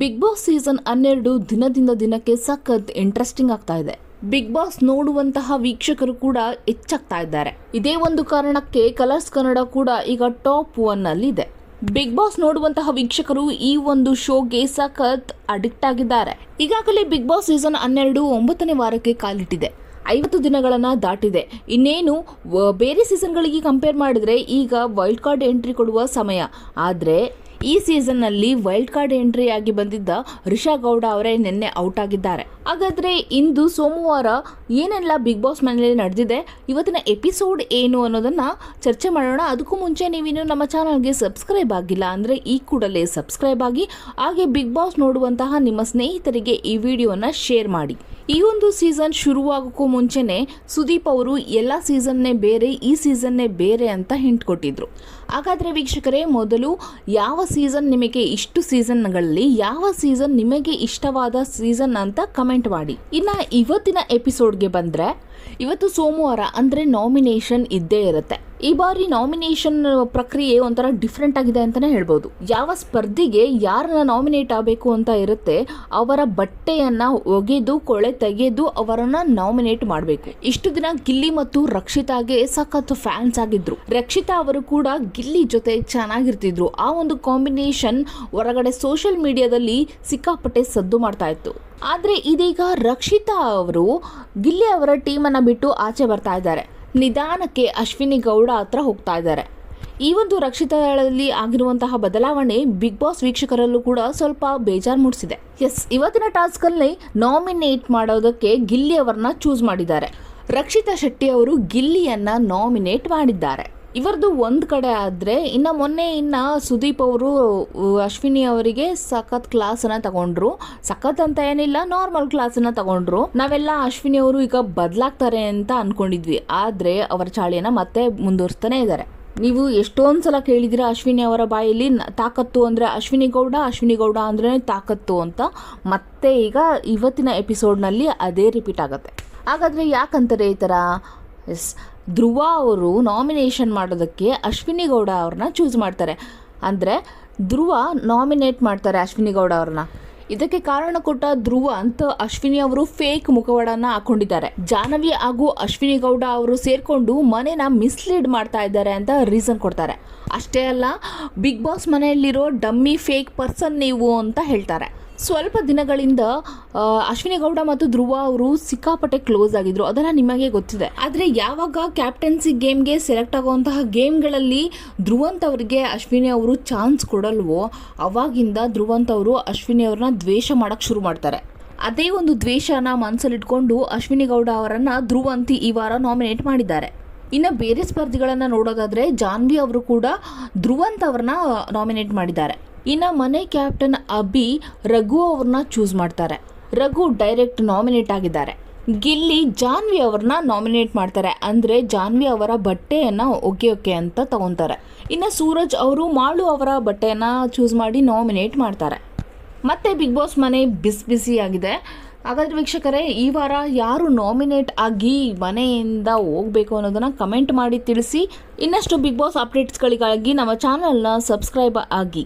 Big boss season ಹನ್ನೆರಡು ದಿನದಿಂದ ದಿನಕ್ಕೆ ಸಖತ್ ಇಂಟ್ರೆಸ್ಟಿಂಗ್ ಆಗ್ತಾ ಇದೆ. ಬಿಗ್ ಬಾಸ್ ನೋಡುವಂತಹ ವೀಕ್ಷಕರು ಕೂಡ ಹೆಚ್ಚಾಗ್ತಾ ಇದ್ದಾರೆ. ಇದೇ ಒಂದು ಕಾರಣಕ್ಕೆ ಕಲರ್ಸ್ ಕನ್ನಡ ಕೂಡ ಈಗ ಟಾಪ್ ಒನ್ ಅಲ್ಲಿ ಇದೆ ಬಿಗ್ ಬಾಸ್ ನೋಡುವಂತಹ ವೀಕ್ಷಕರು ಈ ಒಂದು ಶೋಗೆ ಸಖತ್ ಅಡಿಕ್ಟ್ ಆಗಿದ್ದಾರೆ. ಈಗಾಗಲೇ ಬಿಗ್ ಬಾಸ್ ಸೀಸನ್ ಹನ್ನೆರಡು ಒಂಬತ್ತನೇ ವಾರಕ್ಕೆ ಕಾಲಿಟ್ಟಿದೆ. ಐವತ್ತು ದಿನಗಳನ್ನ ದಾಟಿದೆ. ಇನ್ನೇನು ಬೇರೆ ಸೀಸನ್ಗಳಿಗೆ ಕಂಪೇರ್ ಮಾಡಿದ್ರೆ ಈಗ ವೈಲ್ಡ್ ಕಾರ್ಡ್ ಎಂಟ್ರಿ ಕೊಡುವ ಸಮಯ. ಆದರೆ ಈ ಸೀಸನ್ನಲ್ಲಿ ವೈಲ್ಡ್ ಕಾರ್ಡ್ ಎಂಟ್ರಿ ಆಗಿ ಬಂದಿದ್ದ ರಿಷಾ ಗೌಡ ಅವರೇ ನಿನ್ನೆ ಔಟ್ ಆಗಿದ್ದಾರೆ. ಹಾಗಾದ್ರೆ ಇಂದು ಸೋಮವಾರ ಏನೆಲ್ಲ ಬಿಗ್ ಬಾಸ್ ಮನೆಯಲ್ಲಿ ನಡೆದಿದೆ, ಇವತ್ತಿನ ಎಪಿಸೋಡ್ ಏನು ಅನ್ನೋದನ್ನ ಚರ್ಚೆ ಮಾಡೋಣ. ಅದಕ್ಕೂ ಮುಂಚೆ ನೀವಿನ್ನು ನಮ್ಮ ಚಾನಲ್ಗೆ ಸಬ್ಸ್ಕ್ರೈಬ್ ಆಗಿಲ್ಲ ಅಂದ್ರೆ ಈ ಕೂಡಲೇ ಸಬ್ಸ್ಕ್ರೈಬ್ ಆಗಿ, ಹಾಗೆ ಬಿಗ್ ಬಾಸ್ ನೋಡುವಂತಹ ನಿಮ್ಮ ಸ್ನೇಹಿತರಿಗೆ ಈ ವಿಡಿಯೋನ ಶೇರ್ ಮಾಡಿ. ಈ ಒಂದು ಸೀಸನ್ ಶುರುವಾಗೋಕ್ಕೂ ಮುಂಚೆನೆ ಸುದೀಪ್ ಅವರು, ಎಲ್ಲ ಸೀಸನ್ನೇ ಬೇರೆ, ಈ ಸೀಸನ್ನೇ ಬೇರೆ ಅಂತ ಹಿಂಟ್ ಕೊಟ್ಟಿದ್ರು. ಹಾಗಾದ್ರೆ ವೀಕ್ಷಕರೇ, ಮೊದಲು ಯಾವ ಸೀಸನ್ ನಿಮಗೆ ಇಷ್ಟು ಸೀಸನ್ಗಳಲ್ಲಿ ಯಾವ ಸೀಸನ್ ನಿಮಗೆ ಇಷ್ಟವಾದ ಸೀಸನ್ ಅಂತ ಕಮೆಂಟ್ ಮಾಡಿ. ಇನ್ನು ಇವತ್ತಿನ ಎಪಿಸೋಡ್ಗೆ ಬಂದರೆ, ಇವತ್ತು ಸೋಮವಾರ ಅಂದರೆ ನಾಮಿನೇಷನ್ ಇದ್ದೇ ಇರುತ್ತೆ. ಈ ಬಾರಿ ನಾಮಿನೇಷನ್ ಪ್ರಕ್ರಿಯೆ ಒಂಥರ ಡಿಫ್ರೆಂಟ್ ಆಗಿದೆ ಅಂತಲೇ ಹೇಳ್ಬೋದು. ಯಾವ ಸ್ಪರ್ಧಿಗೆ ಯಾರನ್ನ ನಾಮಿನೇಟ್ ಆಗಬೇಕು ಅಂತ ಇರುತ್ತೆ, ಅವರ ಬಟ್ಟೆಯನ್ನು ಒಗೆದು, ಕೊಳೆ ತೆಗೆದು ಅವರನ್ನು ನಾಮಿನೇಟ್ ಮಾಡಬೇಕು. ಇಷ್ಟು ದಿನ ಗಿಲ್ಲಿ ಮತ್ತು ರಕ್ಷಿತಾಗೆ ಸಖತ್ ಫ್ಯಾನ್ಸ್ ಆಗಿದ್ರು. ರಕ್ಷಿತಾ ಅವರು ಕೂಡ ಗಿಲ್ಲಿ ಜೊತೆ ಚೆನ್ನಾಗಿರ್ತಿದ್ರು. ಆ ಒಂದು ಕಾಂಬಿನೇಷನ್ ಹೊರಗಡೆ ಸೋಷಿಯಲ್ ಮೀಡಿಯಾದಲ್ಲಿ ಸಿಕ್ಕಾಪಟ್ಟೆ ಸದ್ದು ಮಾಡ್ತಾ ಇತ್ತು. ಆದರೆ ಇದೀಗ ರಕ್ಷಿತಾ ಅವರು ಗಿಲ್ಲಿ ಅವರ ಟೀಮನ್ನು ಬಿಟ್ಟು ಆಚೆ ಬರ್ತಾ ಇದ್ದಾರೆ. ನಿಧಾನಕ್ಕೆ ಅಶ್ವಿನಿ ಗೌಡ ಹತ್ರ ಹೋಗ್ತಾ ಇದ್ದಾರೆ. ಈ ಒಂದು ರಕ್ಷಿತದಲ್ಲಿ ಆಗಿರುವಂತಹ ಬದಲಾವಣೆ ಬಿಗ್ ಬಾಸ್ ವೀಕ್ಷಕರಲ್ಲೂ ಕೂಡ ಸ್ವಲ್ಪ ಬೇಜಾರು ಮೂಡಿಸಿದೆ. ಎಸ್, ಇವತ್ತಿನ ಟಾಸ್ಕಲ್ಲಿ ನಾಮಿನೇಟ್ ಮಾಡೋದಕ್ಕೆ ಗಿಲ್ಲಿ ಅವರನ್ನ ಚೂಸ್ ಮಾಡಿದ್ದಾರೆ. ರಕ್ಷಿತಾ ಶೆಟ್ಟಿ ಅವರು ಗಿಲ್ಲಿಯನ್ನ ನಾಮಿನೇಟ್ ಮಾಡಿದ್ದಾರೆ. ಇವರದು ಒಂದು ಕಡೆ ಆದರೆ ಇನ್ನು ಮೊನ್ನೆ ಇನ್ನು ಸುದೀಪ್ ಅವರು ಅಶ್ವಿನಿ ಅವರಿಗೆ ಸಖತ್ ಕ್ಲಾಸನ್ನು ತಗೊಂಡ್ರು. ಸಖತ್ ಅಂತ ಏನಿಲ್ಲ ನಾರ್ಮಲ್ ಕ್ಲಾಸನ್ನು ತಗೊಂಡ್ರು. ನಾವೆಲ್ಲ ಅಶ್ವಿನಿ ಅವರು ಈಗ ಬದಲಾಗ್ತಾರೆ ಅಂತ ಅನ್ಕೊಂಡಿದ್ವಿ. ಆದರೆ ಅವರ ಚಾಳಿಯನ್ನು ಮತ್ತೆ ಮುಂದುವರಿಸ್ತಾನೆ ಇದ್ದಾರೆ ನೀವು ಎಷ್ಟೊಂದು ಸಲ ಕೇಳಿದಿರ ಅಶ್ವಿನಿ ಅವರ ಬಾಯಲ್ಲಿ ತಾಕತ್ತು ಅಂದರೆ ಅಶ್ವಿನಿ ಗೌಡ ಅಶ್ವಿನಿ ಗೌಡ ಅಂದ್ರೆ ತಾಕತ್ತು ಅಂತ. ಮತ್ತೆ ಈಗ ಇವತ್ತಿನ ಎಪಿಸೋಡ್ನಲ್ಲಿ ಅದೇ ರಿಪೀಟ್ ಆಗುತ್ತೆ. ಹಾಗಾದರೆ ಯಾಕಂತಾರೆ ಈ ಥರ ಎಸ್, ಧ್ರುವ ಅವರು ನಾಮಿನೇಷನ್ ಮಾಡೋದಕ್ಕೆ ಅಶ್ವಿನಿ ಗೌಡ ಅವ್ರನ್ನ ಚೂಸ್ ಮಾಡ್ತಾರೆ. ಅಂದರೆ ಧ್ರುವ ನಾಮಿನೇಟ್ ಮಾಡ್ತಾರೆ ಅಶ್ವಿನಿ ಗೌಡ ಅವ್ರನ್ನ. ಇದಕ್ಕೆ ಕಾರಣ ಕೊಟ್ಟ ಧ್ರುವ ಅಂತ ಅಶ್ವಿನಿ ಅವರು ಫೇಕ್ ಮುಖವಾಡನ ಹಾಕೊಂಡಿದ್ದಾರೆ. ಜಾಹ್ನವಿ ಹಾಗೂ ಅಶ್ವಿನಿ ಗೌಡ ಅವರು ಸೇರಿಕೊಂಡು ಮನೆನ ಮಿಸ್ಲೀಡ್ ಮಾಡ್ತಾ ಇದ್ದಾರೆ ಅಂತ ರೀಸನ್ ಕೊಡ್ತಾರೆ. ಅಷ್ಟೇ ಅಲ್ಲ ಬಿಗ್ ಬಾಸ್ ಮನೆಯಲ್ಲಿರೋ ಡಮ್ಮಿ ಫೇಕ್ ಪರ್ಸನ್ ನೀವು ಅಂತ ಹೇಳ್ತಾರೆ. ಸ್ವಲ್ಪ ದಿನಗಳಿಂದ ಅಶ್ವಿನಿ ಗೌಡ ಮತ್ತು ಧ್ರುವ ಅವರು ಸಿಕ್ಕಾಪಟ್ಟೆ ಕ್ಲೋಸ್ ಆಗಿದ್ರು. ಅದೆಲ್ಲ ನಿಮಗೆ ಗೊತ್ತಿದೆ. ಆದರೆ ಯಾವಾಗ ಕ್ಯಾಪ್ಟನ್ಸಿ ಗೇಮ್ಗೆ ಸೆಲೆಕ್ಟ್ ಆಗುವಂತಹ ಗೇಮ್ಗಳಲ್ಲಿ ಧ್ರುವಂತ್ ಅವರಿಗೆ ಅಶ್ವಿನಿ ಅವರು ಚಾನ್ಸ್ ಕೊಡಲ್ವೋ, ಅವಾಗಿಂದ ಧ್ರುವಂತ್ ಅವರು ಅಶ್ವಿನಿ ಅವ್ರನ್ನ ದ್ವೇಷ ಮಾಡಕ್ಕೆ ಶುರು ಮಾಡ್ತಾರೆ. ಅದೇ ಒಂದು ದ್ವೇಷನ ಮನಸ್ಸಲ್ಲಿಟ್ಕೊಂಡು ಅಶ್ವಿನಿ ಗೌಡ ಅವರನ್ನು ಧ್ರುವಂತಿ ಈ ವಾರ ನಾಮಿನೇಟ್ ಮಾಡಿದ್ದಾರೆ. ಇನ್ನು ಬೇರೆ ಸ್ಪರ್ಧಿಗಳನ್ನು ನೋಡೋದಾದರೆ ಜಾನ್ವಿ ಅವರು ಕೂಡ ಧ್ರುವಂತ್ ಅವ್ರನ್ನ ನಾಮಿನೇಟ್ ಮಾಡಿದ್ದಾರೆ. ಇನ್ನು ಮನೆ ಕ್ಯಾಪ್ಟನ್ ಅಭಿ ರಘು ಅವ್ರನ್ನ ಚೂಸ್ ಮಾಡ್ತಾರೆ. ರಘು ಡೈರೆಕ್ಟ್ ನಾಮಿನೇಟ್ ಆಗಿದ್ದಾರೆ. ಗಿಲ್ಲಿ ಜಾನ್ವಿ ಅವ್ರನ್ನ ನಾಮಿನೇಟ್ ಮಾಡ್ತಾರೆ. ಅಂದರೆ ಜಾನ್ವಿ ಅವರ ಬಟ್ಟೆಯನ್ನು ಓಕೆ ಅಂತ ತಗೊತಾರೆ. ಇನ್ನು ಸೂರಜ್ ಅವರು ಮಾಳು ಅವರ ಬಟ್ಟೆಯನ್ನು ಚೂಸ್ ಮಾಡಿ ನಾಮಿನೇಟ್ ಮಾಡ್ತಾರೆ. ಮತ್ತೆ ಬಿಗ್ ಬಾಸ್ ಮನೆ ಬಿಸಿ ಬಿಸಿ ಆಗಿದೆ ಹಾಗಾದ್ರೆ ವೀಕ್ಷಕರೇ, ಈ ವಾರ ಯಾರು ನಾಮಿನೇಟ್ ಆಗಿ ಮನೆಯಿಂದ ಹೋಗಬೇಕು ಅನ್ನೋದನ್ನು ಕಮೆಂಟ್ ಮಾಡಿ ತಿಳಿಸಿ. ಇನ್ನಷ್ಟು ಬಿಗ್ ಬಾಸ್ ಅಪ್ಡೇಟ್ಸ್ಗಳಿಗಾಗಿ ನಮ್ಮ ಚಾನಲ್ನ ಸಬ್ಸ್ಕ್ರೈಬ್ ಆಗಿ.